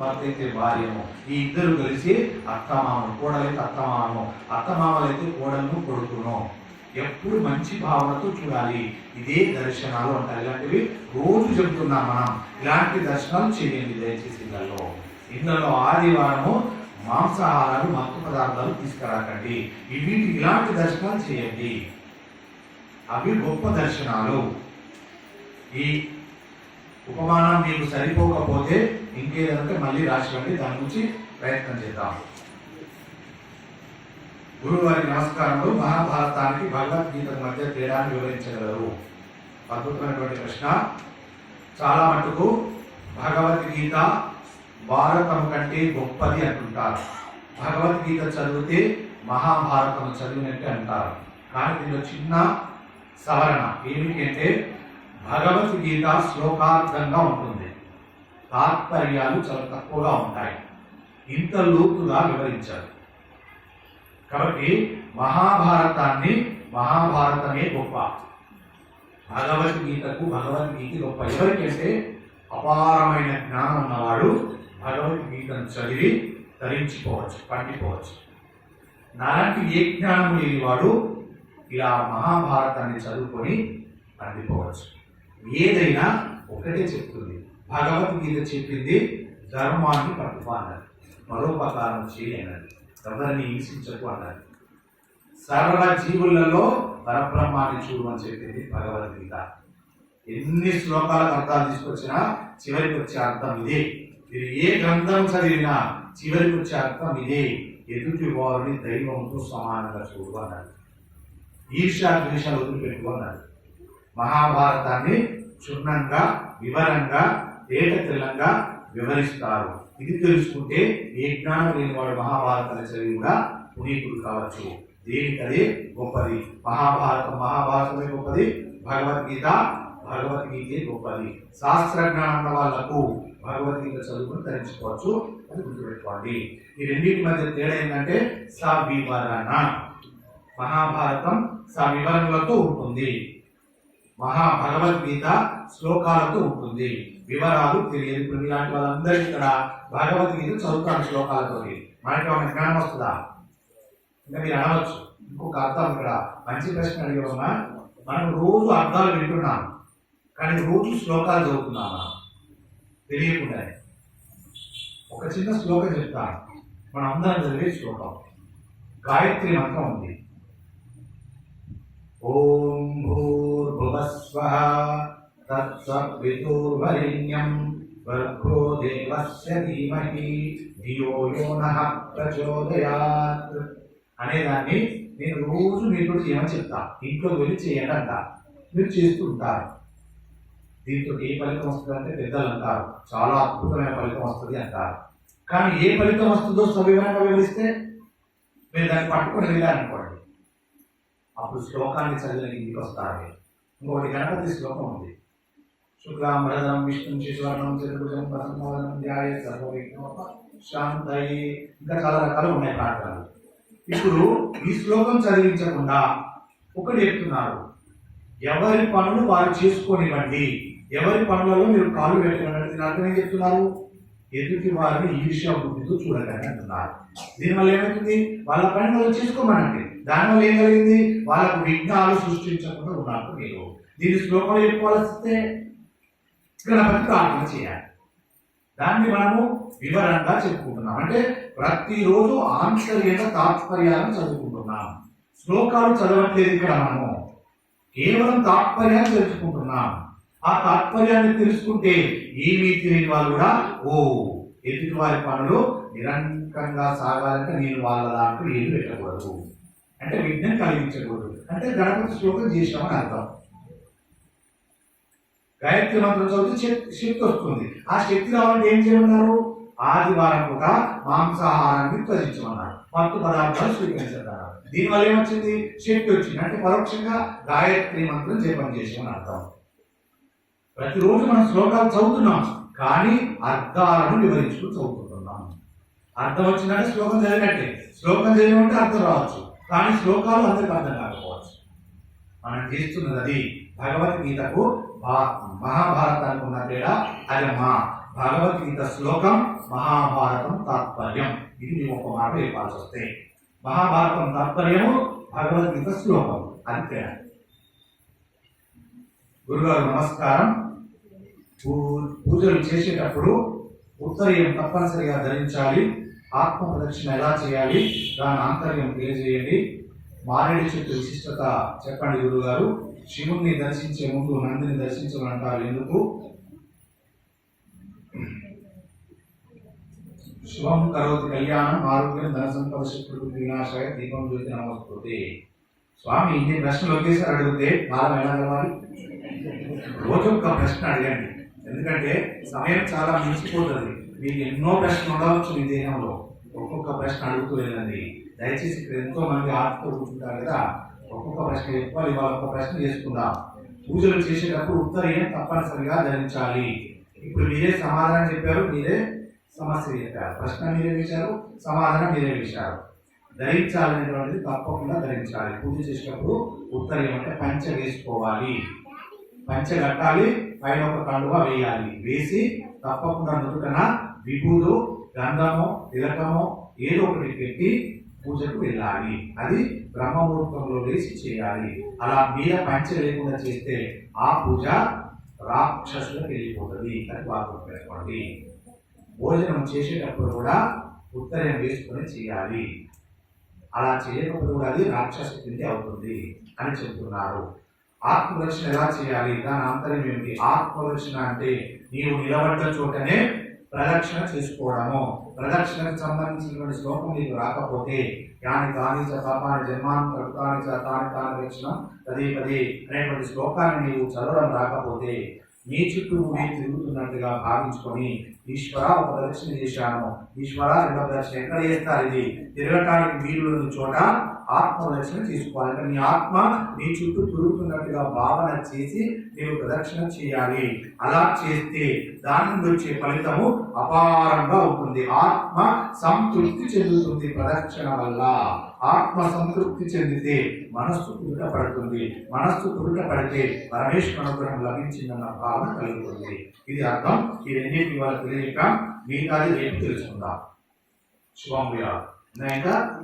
భర్త భార్యము. భార్యను ఈ ఇద్దరు కలిసి అత్తమామలు కోడలైతే అత్తమామను అత్తమామలైతే కోడలను కొడుకును. ఎప్పుడు మంచి భావనతో చూడాలి. ఇదే దర్శనాలు అంటారు. ఇలాంటివి రోజు చెబుతున్నాం మనం. ఇలాంటి దర్శనాలు చేయండి దయచేసి ఇళ్ళలో ఇళ్ళలో ఆదివారము మాంసాహారాలు మత్తు పదార్థాలు తీసుకురాకండి. ఈ వీటి ఇలాంటి దర్శనాలు చేయండి. అవి గొప్ప దర్శనాలు. ఈ ఉపమానం మీకు సరిపోకపోతే ఇంకేదంటే మళ్ళీ రాసివ్వండి దాని గురించి ప్రయత్నం చేద్దాం. గురువారి నమస్కారంలో మహాభారతానికి భగవద్గీత మధ్య తేడాన్ని వివరించగలరు. అద్భుతమైనటువంటి ప్రశ్న. చాలా మటుకు భగవద్గీత భారతం కంటే గొప్పది అంటుంటారు. భగవద్గీత చదివితే మహాభారతం చదివినట్టే అంటారు. కానీ దీనిలో చిన్న సవరణ. ఏమిటి అంటే భగవద్గీత శ్లోకార్థంగా ఉంటుంది. తాత్పర్యాలు చాలా తక్కువగా ఉంటాయి. ఇంత లోతుగా వివరించారు. కాబట్టి మహాభారతాన్ని మహాభారతమే గొప్ప. భగవద్గీతకు భగవద్గీత గొప్ప ఎవరికంటే అపారమైన జ్ఞానం ఉన్నవాడు భగవద్గీతను చదివి ధరించిపోవచ్చు పండిపోవచ్చు. నాలాంటి ఏ జ్ఞానం లేనివాడు ఇలా మహాభారతాన్ని చదువుకొని పండిపోవచ్చు. ఏదైనా ఒకటే చెప్తుంది. భగవద్గీత చెప్పింది ధర్మాన్ని పట్టుకో అన్నది పరోపకారం చేయనది ఎవరిని హింసించకు అన్నది. సర్వ జీవులలో పరబ్రహ్మాన్ని చూడు అని చెప్పింది భగవద్గీత. ఎన్ని శ్లోకాలకు అర్థాలు తీసుకొచ్చినా చివరికి వచ్చే అర్థం ఇదే. మీరు ఏ గ్రంథం చదివినా చివరికి వచ్చే అర్థం ఇదే. ఎదుటి వారిని దైవంతో సమానంగా చూడు అన్నాడు ఈర్ష్యా ద్వేషాలు వదిలిపెట్టుకో అన్నాడు మహాభారతాన్ని క్షుణ్ణంగా వివరంగా తేట వివరిస్తారు. ఇది తెలుసుకుంటే ఏ జ్ఞానం లేని వాడు మహాభారతాన్ని చదివి కూడా పునీతుడు కావచ్చు. దేనికదే గొప్పది? మహాభారతం మహాభారతమే గొప్పది. భగవద్గీత భగవద్గీతే గొప్పది. శాస్త్ర జ్ఞానం వాళ్ళకు భగవద్గీత చదువుకుని ధరించుకోవచ్చు అని గుర్తుపెట్టుకోండి. ఈ రెండింటి మధ్య తేడా ఏంటంటే సవివరణ మహాభారతం సవివరణలతో ఉంటుంది. మహాభగవద్గీత శ్లోకాలతో ఉంటుంది. వివరాలు తెలియదు ఇప్పుడు ఇలాంటి వాళ్ళందరికీ ఇక్కడ భగవద్గీత చదువుతాను శ్లోకాలతో. మనకి ఒక జ్ఞానం వస్తుందా? ఇంకా మీరు అనవచ్చు. ఇంకొక అర్థం ఇక్కడ. మంచి ప్రశ్న అడిగమ్మా మనం రోజు అర్థాలు వింటున్నాం. కానీ రోజు శ్లోకాలు చదువుతున్నామా? తెలియకుండా. ఒక చిన్న శ్లోకం చెప్తాను. మనం అందరం చదివే శ్లోకం. గాయత్రి మంత్రం ఉంది. ఓం భూర్భువస్వః తత్సవితుర్వరిణ్యం వర్గో దేవస్య ధీమహి ధియో యో నః ప్రచోదయాత్ అనేదాన్ని నేను రోజు మీరు చేయమని చెప్తా. ఇంట్లో వెళ్ళి చేయండి మీరు చేస్తూ ఉంటారు దీంతో ఏ ఫలితం వస్తుందంటే పెద్దలు అంటారు. చాలా అద్భుతమైన ఫలితం వస్తుంది అంటారు. కానీ ఏ ఫలితం వస్తుందో సవివరంగా వివరిస్తే మీరు దాన్ని పట్టుకొని వెళ్ళారనుకోండి. అప్పుడు శ్లోకాన్ని చదివిన ఇంటికి ఇంకొకటి గణపతి శ్లోకం ఉంది. శుక్లాం విష్ణు శిశువర్ణం చతుర్భుజం ప్రసన్నవదనం ధ్యాయ సర్వవిఘ్నోప శాంతయి. ఇంకా చాలా రకాలు ఉన్నాయి పాఠాలు. ఇప్పుడు ఈ శ్లోకం చదివించకుండా ఒకటి చెప్తున్నారు ఎవరి పనులు వారు చేసుకోనివ్వండి. ఎవరి పనులలో మీరు కాలు పెట్టినట్టు అర్థం ఏం చెప్తున్నారు. ఎదుటి వారిని ఈర్ష్య బుద్ధితో చూడగానే అంటున్నారు దీనివల్ల ఏమవుతుంది వాళ్ళ పని వాళ్ళు చేసుకోమనండి. దానివల్ల ఏం కలిగింది వాళ్ళకు విఘ్నాలు సృష్టించకుండా ఉన్నారు మీరు. దీని శ్లోకంలో చెప్పుకోవాల్సిస్తే గణపతి ప్రార్థన చేయాలి. దాన్ని మనము వివరంగా చెప్పుకుంటున్నాం. అంటే ప్రతిరోజు ఆంతర్యత తాత్పర్యాలను చదువుకుంటున్నాం. శ్లోకాలు చదవట్లేదు ఇక్కడ మనము. కేవలం తాత్పర్యాన్ని తెలుసుకుంటున్నాం. ఆ తాత్పర్యాన్ని తెలుసుకుంటే ఏమీ తెలియని వాళ్ళు కూడా ఓ ఎదుటి వారి పనులు నిరంతరంగా సాగాలంటే నేను వాళ్ళ దాంట్లో ఏమి పెట్టకూడదు. అంటే విఘ్నం కలిగించకూడదు. అంటే గణపతి శ్లోకం చేసామని అర్థం. గాయత్రి మంత్రం చదివితే శక్తి శక్తి వస్తుంది. ఆ శక్తి రావాలంటే ఏం చేయమన్నారు ఆదివారం పూట మాంసాహారాన్ని త్వజించమన్నారు. మత్తు పదార్థాలు స్వీకరించారు దీనివల్ల ఏమొచ్చింది? శక్తి వచ్చింది. అంటే పరోక్షంగా గాయత్రి మంత్రం జపం చేసామని అర్థం. ప్రతిరోజు మనం శ్లోకాలు చదువుతున్నాం. కానీ అర్థాలను వివరించుకుని చదువుకుంటున్నాం. అర్థం వచ్చిందంటే శ్లోకం చదివినట్టే. శ్లోకం చదివినట్టే అర్థం రావచ్చు. కానీ శ్లోకాలు అందరికి అర్థం కాకపోవచ్చు. మనం చేస్తున్నది అది భగవద్గీతకు భా- మహాభారతానికి ఉన్న తేడా అది మా భగవద్గీత శ్లోకం మహాభారతం తాత్పర్యం. ఇది మేము ఒక మాట చెప్పాల్సి వస్తే మహాభారతం తాత్పర్యము భగవద్గీత శ్లోకం. అది తేడా. గురుగారు నమస్కారం. పూజలు చేసేటప్పుడు ఉత్తరీయం తప్పనిసరిగా ధరించాలి. ఆత్మ ప్రదక్షిణ ఎలా చేయాలి? దాని ఆంతర్యం తెలియజేయండి. మారేడు చెట్టు విశిష్టత చెప్పండి గురుగారు. శివుణ్ణి దర్శించే ముందు నందిని దర్శించమంటారు ఎందుకు? శుభం కరోతి కళ్యాణం ఆరోగ్యం ధన సంపద శత్రుడు వినాశాయ దీపం జ్యోతి నమస్తే స్వామి ఇన్ని ప్రశ్నలు ఒకేసారి అడిగితే కాలం ఎలా గలవాలి రోజు ఒక ప్రశ్న అడగండి. ఎందుకంటే సమయం చాలా మించిపోతుంది. మీకు ఎన్నో ప్రశ్నలు ఉండవచ్చు మీ దేహంలో. ఒక్కొక్క ప్రశ్న అడుగుతూ వెళ్ళండి. దయచేసి ఇక్కడ ఎంతో మంది ఆటతో కూర్చుంటారు కదా. ఒక్కొక్క ప్రశ్న చెప్పాలి వాళ్ళ ఒక ప్రశ్న చేసుకుందాం. పూజలు చేసేటప్పుడు ఉత్తరీయం తప్పనిసరిగా ధరించాలి. ఇప్పుడు మీరే సమాధానం చెప్పారు మీరే సమస్య చెప్పారు. ప్రశ్న మీరే వేశారు సమాధానం మీరే వేశారు. ధరించాలనేటువంటిది తప్పకుండా ధరించాలి. పూజ చేసేటప్పుడు ఉత్తరీయం అంటే పంచ వేసుకోవాలి. పంచ కట్టాలి పైన ఒక కండువ వేయాలి. వేసి తప్పకుండా నుదుటన విభూలు గంధము తిలకము ఏదో ఒకటి పెట్టి పూజకు వెళ్ళాలి. అది బ్రహ్మముహూర్తంలో వేసి చేయాలి. అలా మీద పంచ లేకుండా చేస్తే ఆ పూజ రాక్షసులకు వెళ్ళిపోతుంది అని బాగా పెట్టుకోండి. భోజనం చేసేటప్పుడు కూడా ఉత్తరం వేసుకొని చేయాలి. అలా చేయకపోతే కూడా అది రాక్షస కింది అవుతుంది అని చెప్తున్నారు. ఆత్మరక్షణ ఎలా చేయాలి? దాని అంతరం ఏమిటి? ఆత్మరక్షణ అంటే నీవు నిలబడ్డ చోటనే ప్రదక్షిణ చేసుకోవడము. ప్రదక్షిణకు సంబంధించినటువంటి శ్లోకం నీకు రాకపోతే యాని కానీ చ పాపాని జన్మాన్ని కడుతాని చ తాని రక్షణ పదే పదే అనేటువంటి శ్లోకాన్ని నీవు చదవడం రాకపోతే నీ చుట్టూ నేను తిరుగుతున్నట్టుగా భావించుకొని ఈశ్వర ఒక ప్రదక్షిణ చేశాను. ఈశ్వర రెండవ ప్రదక్షిణ. ఎక్కడ చేస్తారు ఇది? తిరగటానికి వీలు చోట ఆత్మ తీసుకోవాలి. అంటే నీ ఆత్మ నీ చుట్టూ తిరుగుతున్నట్టుగా భావన చేసి నీవు ప్రదక్షిణ చేయాలి. అలా చేస్తే దాని నుండి వచ్చే ఫలితము అపారంగా ఉంటుంది. ఆత్మ సంతృప్తి చెందుతుంది ప్రదక్షిణ వల్ల. ఆత్మ సంతృప్తి చెందితే మనస్సు కుదుట పడుతుంది. మనస్సు కుదుట పడితే పరమేశ్వర అనుగ్రహం లభించిందన్న భావన కలుగుతుంది. ఇది అర్థం. ఈ రెండింటి వాళ్ళ తెలియక మిగతాది రేపు తెలుసుకుందాం. శుభం ఇంకా